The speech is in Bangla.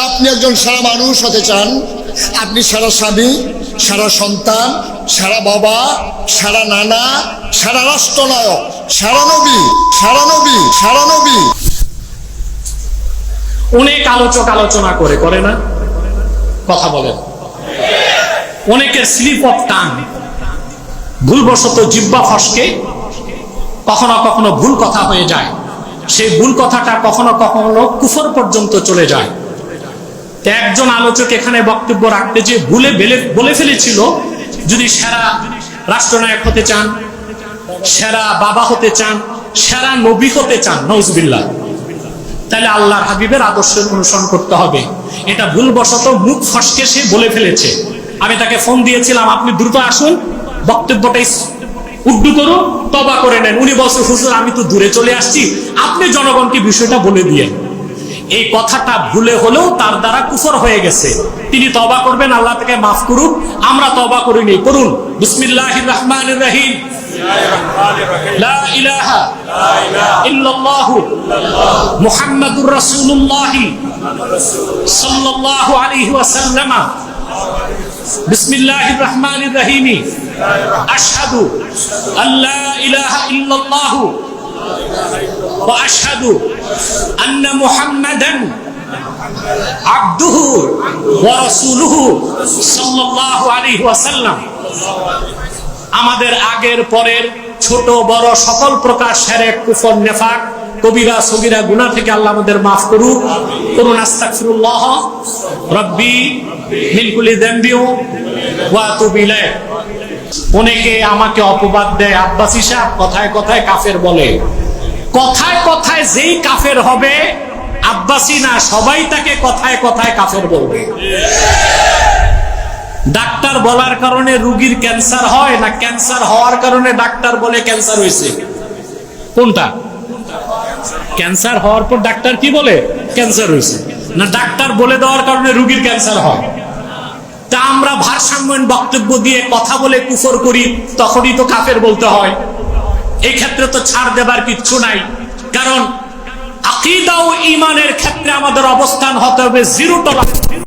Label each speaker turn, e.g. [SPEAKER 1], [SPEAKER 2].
[SPEAKER 1] আপনি একজন সারা মানুষ হতে চান। আপনি সারা স্বামী সারা সন্তান সারা বাবা সারা নানা সারা রাষ্ট্রনায়ক সারা নবী সারা নবী সারা নবী।
[SPEAKER 2] অনেক আলোচক আলোচনা করে করে না? কথা বলেন। অনেকের স্লিপ অফ টান। ভুলবশত জিব্বা ফসকে কখনো কখনো ভুল কথা হয়ে যায়। সেই ভুল কথাটা কখনো কখনো কুফর পর্যন্ত চলে যায়। একজন আলোচক এখানে বক্তব্য রাখতে যে ভুলে বেলে- ফেলেছিল, যদি সেরা রাষ্ট্রনায়ক হতে চান, সেরা বাবা হতে চান, সেরা নবী হতে চান নজবিল্লা তাহলে আল্লাহর হাবিবের আদর্শের অনুসরণ করতে হবে। এটা ভুলবশত মুখ ফসকে সে বলে ফেলেছে। আমি তাকে ফোন দিয়েছিলাম, আপনি দ্রুত আসুন বক্তব্যটাই উড্ডু করুন, তবা করে নেন। উনি বলছে, হুজুর, আমি তো দূরে চলে আসছি। আপনি জনগণকে বিষয়টা বলে দিয়ে এই কথাটা ভুলে হলেও তার দ্বারা কুফর হয়ে গেছে। তিনি তবা করবেন, আল্লাহ থেকে মাফ করুন আমরা তবা করিনি করুন বিসমিল্লাহ রহমান রহিম। মুহাম্মাদুর ইলাহা আশহাদু আন্না মুহাম্মাদান আবদুহু ওয়া রাসূলুহু সাল্লাল্লাহু আলাইহি ওয়াসাল্লাম আমাদের আগের, পরের, ছোট, বড় সকল প্রকার সেরেক, কুফর, নেফাক, কবিরা, সগিরা, গুনাহ থেকে আল্লাহ আমাদের মাফ করুক। করুন, আস্তাগফিরুল্লাহ, রব্বি মিন কুল্লি যামবিও ওয়া আতুবু ইলাইহ অনেকে আমাকে অপবাদ দেয়, আব্বাসি সাহেব কথায় কথায় কাফের বলে। কথায় কথায় যেই কাফের হবে, আব্বাসি না, সবাই তাকে কথায় কথায় কাফের বলবে। ডাক্তার বলার কারণে রুগীর ক্যান্সার হয় না, ক্যান্সার হওয়ার কারণে ডাক্তার বলে ক্যান্সার হয়েছে? কোনটা? ক্যান্সার হওয়ার পর ডাক্তার কি বলে? ক্যান্সার হয়েছে। না, ডাক্তার বলে দেওয়ার কারণে রুগীর ক্যান্সার হয়। তা আমরা ভারসাম্যহীন বক্তব্য দিয়ে কথা বলে কুফর করি, তখনই তো কাফের বলতে হয়। এই ক্ষেত্রে তো ছাড় দেবার কিচ্ছু নাই। কারণ আকিদা ও ইমানের ক্ষেত্রে আমাদের অবস্থান হতে হবে জিরো টলারেন্স